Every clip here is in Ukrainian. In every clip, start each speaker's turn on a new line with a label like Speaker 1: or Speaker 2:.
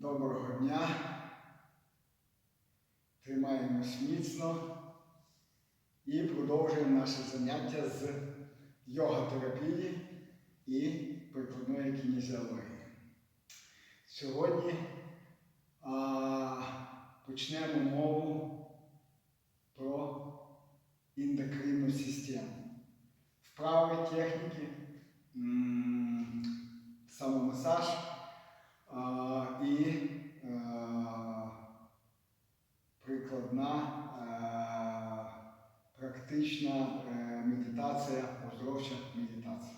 Speaker 1: Доброго дня. Тримаємось міцно і продовжуємо наше заняття з йога-терапії і прикладної кінезіології. Сьогодні а, почнемо мову про ендокринну систему. Вправи, техніки, м, самомасаж а, і е, прикладна е, практична е, медитація, оздоровча медитація.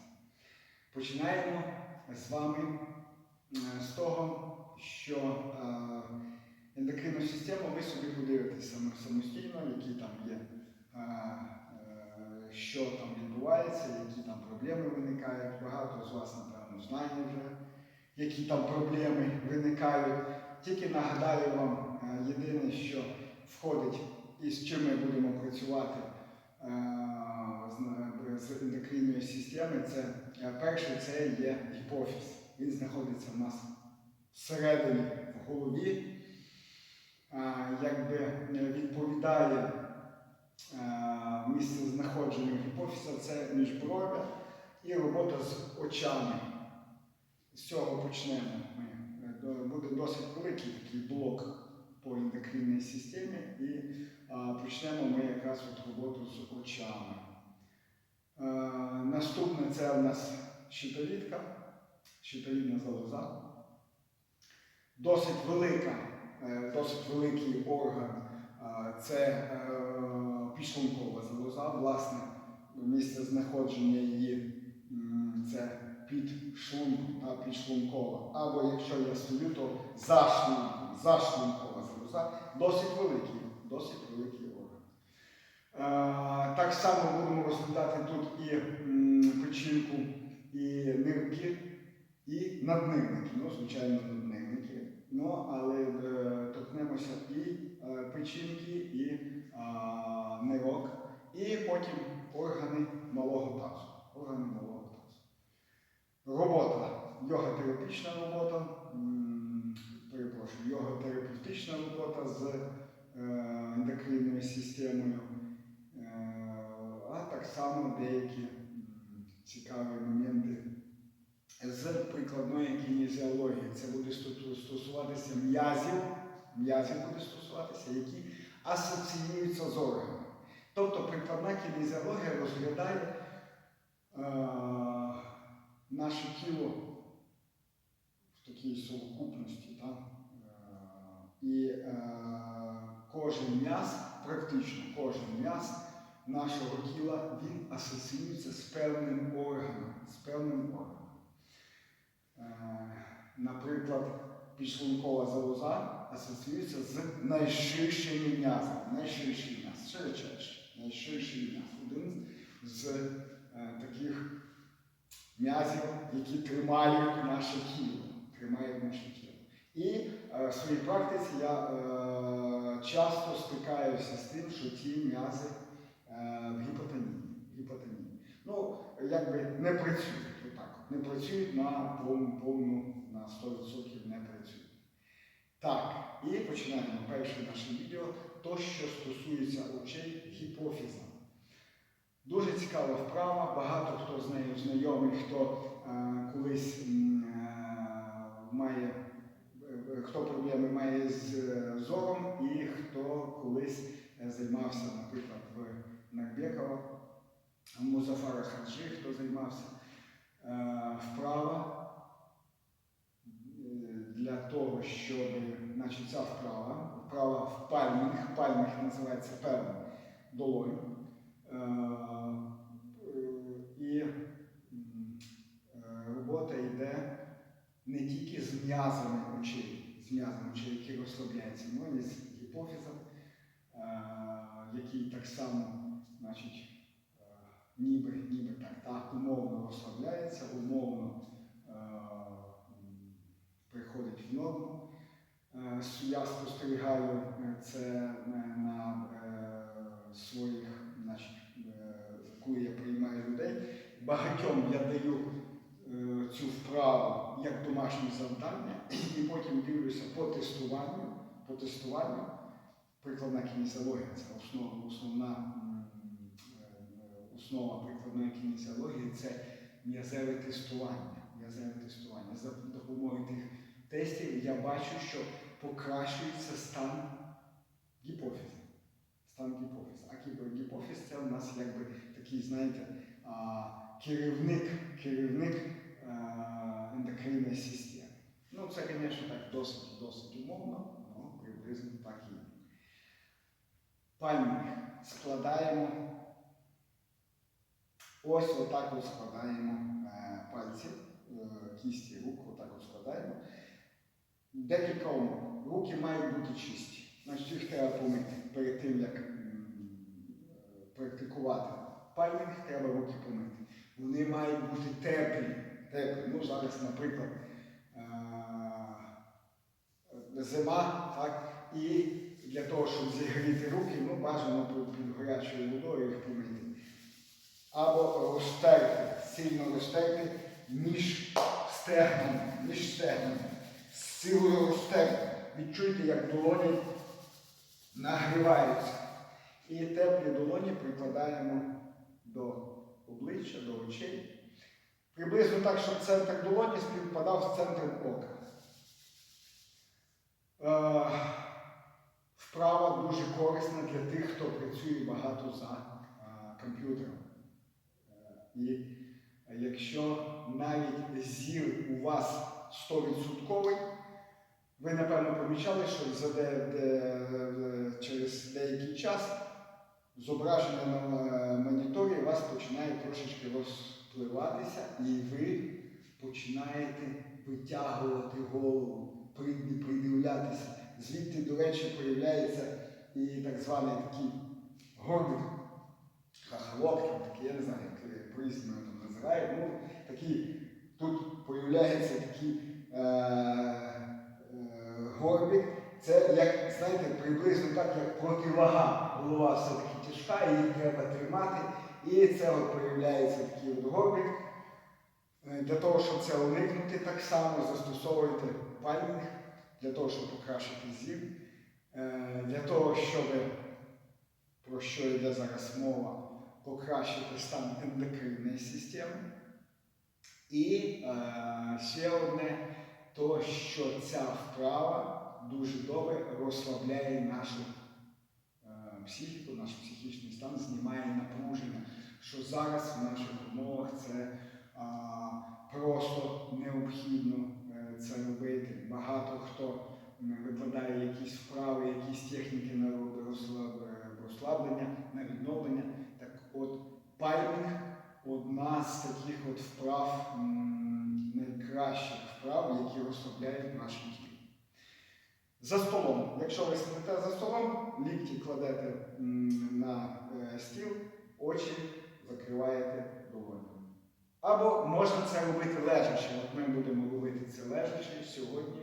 Speaker 1: Починаємо з вами е, з того, що е, ендокринну систему ви собі подивитесь самостійно, які там є, е, що там відбувається, які там проблеми виникають. Багато з вас, напевно, знає вже, які там проблеми виникають. Тільки нагадаю вам е, єдине, що входить і з чим ми будемо працювати е, з- ендокринної системи, це перше це є гіпофіз. Він знаходиться в нас всередині в голові, якби е, відповідає е, місце знаходження гіпофіза, це міжбров'я і робота з очами. З цього почнемо ми. Е, Буде досить великий такий блок по ендокринній системі і почнемо ми якраз от роботу з очами. Наступне це у нас щитовідка, щитовідна залоза. Досить велика, досить великий орган е, це е, підшлункова залоза, власне, місце знаходження її це під шлунком, та підшлункова. Або якщо я стою, то за зашлункова залоза, досить великий, досить великий орган. Е, Так само будемо розглядати тут і печінку, і нирки, і наднирники. Ну, звичайно, наднирники. Ну, але е, торкнемося і е, печінки, і нирок, і потім органи малого тазу. Органи малого тазу. Робота. Йога-терапічна робота, перепрошую, йога-терапевтична робота з е, ендокринною системою, е, а так само деякі цікаві моменти з прикладної кінезіології. Це буде стосуватися м'язів, м'язів буде стосуватися, які асоціюються з органами. Тобто прикладна кінезіологія розглядає е, наше тіло в такій совокупності. Так? Е, і е, кожен м'яз, практично кожен м'яз нашого тіла, він асоціюється з певним органом. З певним органом. Е, Наприклад, підшлункова залоза асоціюється з найширшими м'язами. Найширший м'яз, широчайший, найширший м'яз. Один з е, таких м'язів, які тримають наше тіло. Тримають наше тіло. І е, в своїй практиці я е, часто стикаюся з тим, що ті м'язи е, в гіпотонії. гіпотонії. Ну, якби не працюють отак. Не працюють на повну, повну на 100% не працюють. Так, і починаємо перше наше відео, то, що стосується очей гіпофіза. Дуже цікава вправа, багато хто з нею знайомий, хто е, колись е, має, е, хто проблеми має з е, зором і хто колись е, займався, наприклад, в Нарбекова, Музафара Хаджи, хто займався е, вправа для того, щоб, ця вправа, вправа в пальмах, пальмах називається певна долонь. Е, І е, робота йде не тільки з м'язами очей, з м'язами очей, які розслабляються, але і з гіпофізом, е, який так само, значить, ніби, ніби так, так умовно розслабляється, умовно приходить в норму. Е, Я спостерігаю е, це е, на своїх, значить, коли я приймаю людей. Багатьом я даю цю вправу як домашнє завдання, і потім дивлюся по тестуванню, по тестуванню. Прикладна кінезіологія це основна е, основа прикладної кінезіології це м'язеве тестування. М'язеве тестування. За допомогою тих тестів я бачу, що покращується стан гіпофізу. Стан гіпофізу. А гіпо- гіпофіз це у нас якби такий, знаєте, а, керівник, керівник а, ендокринної системи. Ну, це, звісно, так досить, досить умовно, але приблизно так і. Пальник складаємо. Ось отак от складаємо е, пальці, е, кісті рук, отак от складаємо. Декілька умов. Руки мають бути чисті. Значить, їх треба помити перед тим, як практикувати пальник, треба руки помити. Вони мають бути теплі. теплі. Ну, зараз, наприклад, е, зима, так, і для того, щоб зігріти руки, ну, бажано під гарячою водою їх помити. Або розтерти, сильно розтерти між стегнами, між стегнами. Силою розтерти. Відчуйте, як долоні нагріваються. І теплі долоні прикладаємо до обличчя, до очей. Приблизно так, щоб центр долоні співпадав з центром ока. Е, Вправа дуже корисна для тих, хто працює багато за е, комп'ютером. Е, І якщо навіть зір у вас 100%, ви напевно помічали, що за де, де- через деякий час зображення на е, моніторі вас починає трошечки розпливатися, і ви починаєте витягувати голову, придивлятися. Звідти, до речі, появляється і так званий такий горбик, хахалок, такий, я не знаю, як е, по-різному називають. Ну, такий, тут появляється такий е, е, горбик. Це, знаєте, приблизно так, як противага. Голова все-таки тяжка, її треба тримати. І це от появляється такий горбик. Е, Для того, щоб це уникнути, так само застосовуйте пальник для того, щоб покращити зір, Е, для того, щоб, про що йде зараз мова, покращити стан ендокринної системи. І е, ще одне, то що ця вправа дуже добре розслабляє нашу е, психіку, наш психічний стан, знімає напруження, що зараз в наших умовах це просто необхідно е, це робити. Багато хто викладає якісь вправи, якісь техніки на е, розслаблення, на відновлення. Так от пальмінг одна з таких от вправ, найкращих вправ, які розслабляють наше тіло. За столом. Якщо ви сидите за столом, лікті кладете на е, стіл, очі закриваєте долоню. Або можна це робити лежачи. От ми будемо робити це лежачи сьогодні.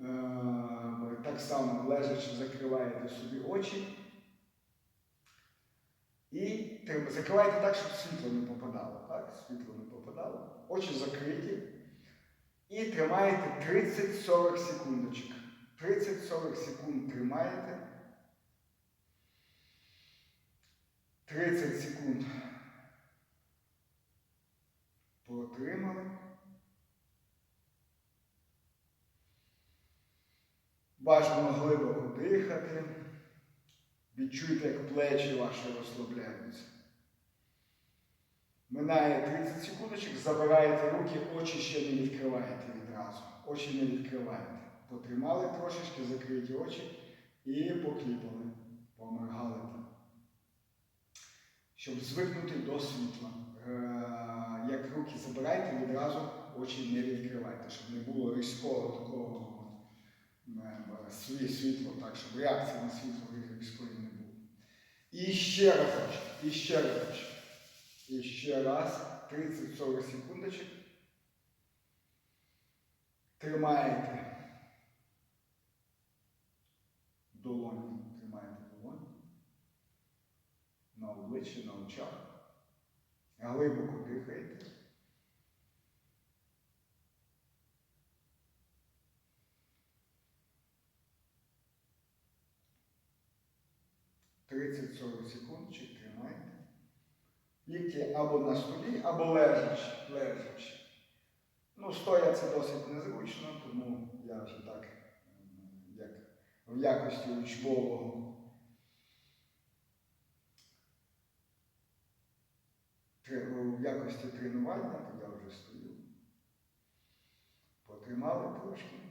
Speaker 1: Е, Так само лежачи закриваєте собі очі. І закриваєте так, щоб світло не попадало. Так? Світло не попадало. Очі закриті. І тримаєте 30-40 секундочок. 30-40 секунд тримаєте. 30 секунд протримали. Бажано глибоко дихати. Відчуйте, як плечі ваші розслабляються. Минає 30 секундочок, забираєте руки, очі ще не відкриваєте відразу. Очі не відкриваєте. Потримали трошечки, закриті очі і покліпали, поморгали там. Щоб звикнути до світла. Е, Як руки забираєте, відразу очі не відкривайте, щоб не було різкого такого е, світло, так, щоб реакції на світло різкої не було. І ще разочок, і ще разочок. І ще раз 30-40 секундочок. Тримаєте долоні, тримаєте долоні на обличчі, на очах. Глибоко дихайте. Тридцять сорок секундчик тримайте. Лікті або на столі, або лежачи. лежачи. Ну, стоя це досить незручно, тому я вже так в якості учбового тре- в якості тренування, то я вже стою. Потримали трошки.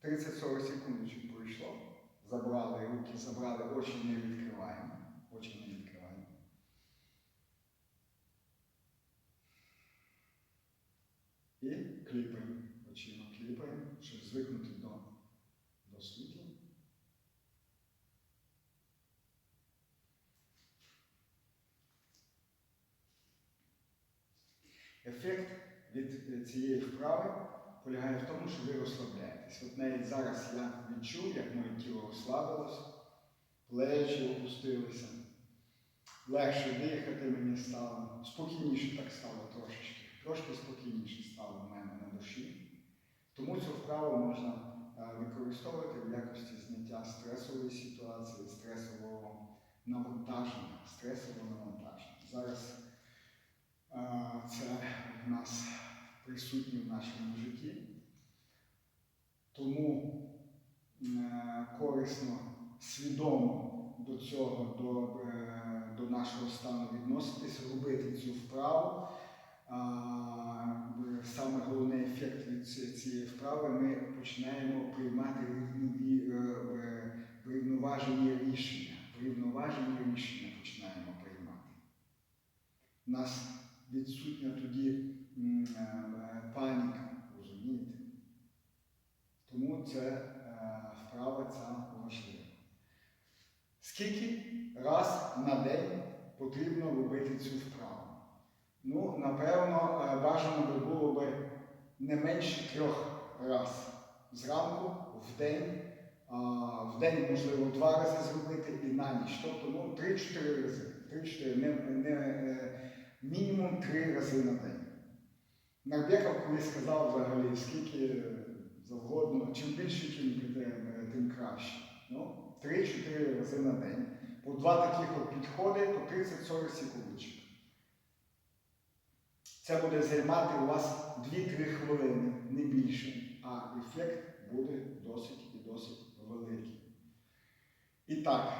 Speaker 1: 30-40 секундочок пройшло. Забрали руки, забрали, очі не відкриваємо. Очі не відкриваємо. І кліпаємо. Очима кліпаємо, щоб звикнути до, до світла. Ефект від е, цієї вправи полягає в тому, що ви розслабляєтесь. От навіть зараз я відчув, як моє тіло розслабилось, плечі опустилися, легше дихати мені стало, спокійніше так стало трошечки, трошки спокійніше стало в мене на душі. Тому цю вправу можна е, використовувати в якості зняття стресової ситуації, стресового навантаження, стресового навантаження. Зараз це в нас присутні в нашому житті. Тому е, корисно, свідомо до цього, до, е, до нашого стану відноситись, робити цю вправу. Саме головний ефект від цієї вправи ми починаємо приймати е, врівноважені рішення. Врівноважені рішення починаємо приймати. Нас відсутня тоді е, паніка, розумієте? Тому це е, вправа ця важлива. Скільки раз на день потрібно робити цю вправу? Ну, напевно, е, бажано би було би не менше трьох разів. Зранку, в день, в день, можливо, два рази зробити і на ніч. Тобто ну, 3-4 рази. 3-4, не, не, мінімум 3 рази на день. Нарбеков колись сказав взагалі, скільки завгодно, чим більше, чим буде, тим краще. Ну, 3-4 рази на день. По два таких от підходи по 30-40 секундочок. Це буде займати у вас 2-3 хвилини, не більше, а ефект буде досить і досить великий. І так,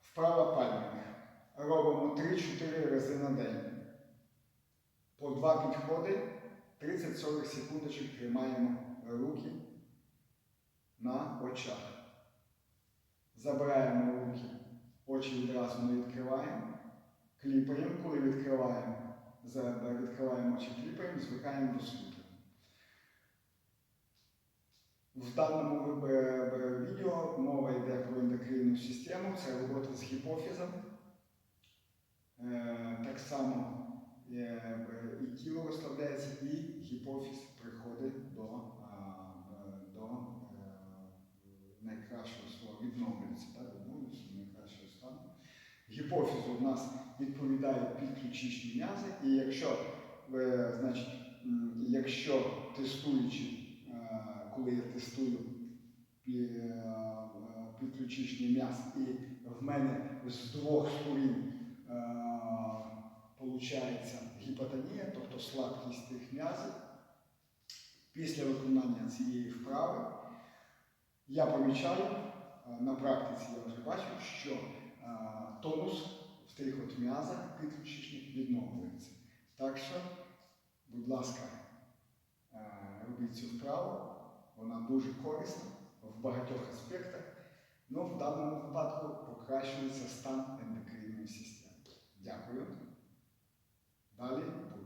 Speaker 1: вправа пальмінг. Робимо 3-4 рази на день. По два підходи, 30-40 секундочок тримаємо руки на очах. Забираємо руки, очі відразу не відкриваємо. Кліпаємо, коли відкриваємо. Відкриваємо очі, кліпаємо, звикаємо до світла. В даному е, відео мова йде про ендокринну систему, це робота з гіпофізом. Е, Так само е, е, і тіло розслабляється, і гіпофіз приходить до, до найкращого свого відновлюється, відновлюється до найкращого стану. Гіпофіз у нас відповідає підключичні м'язи, і якщо, значить, якщо тестуючи, коли я тестую пі- підключичний м'яз, і в мене з двох сторін виходить гіпотонія, тобто слабкість тих м'язів, після виконання цієї вправи я помічаю, е, на практиці я вже бачив, що е, тонус в тих от м'язах підключичних відновлюється. Так що, будь ласка, е, робіть цю вправу, вона дуже корисна в багатьох аспектах. Ну, в даному випадку покращується стан ендокринної ¿Vale?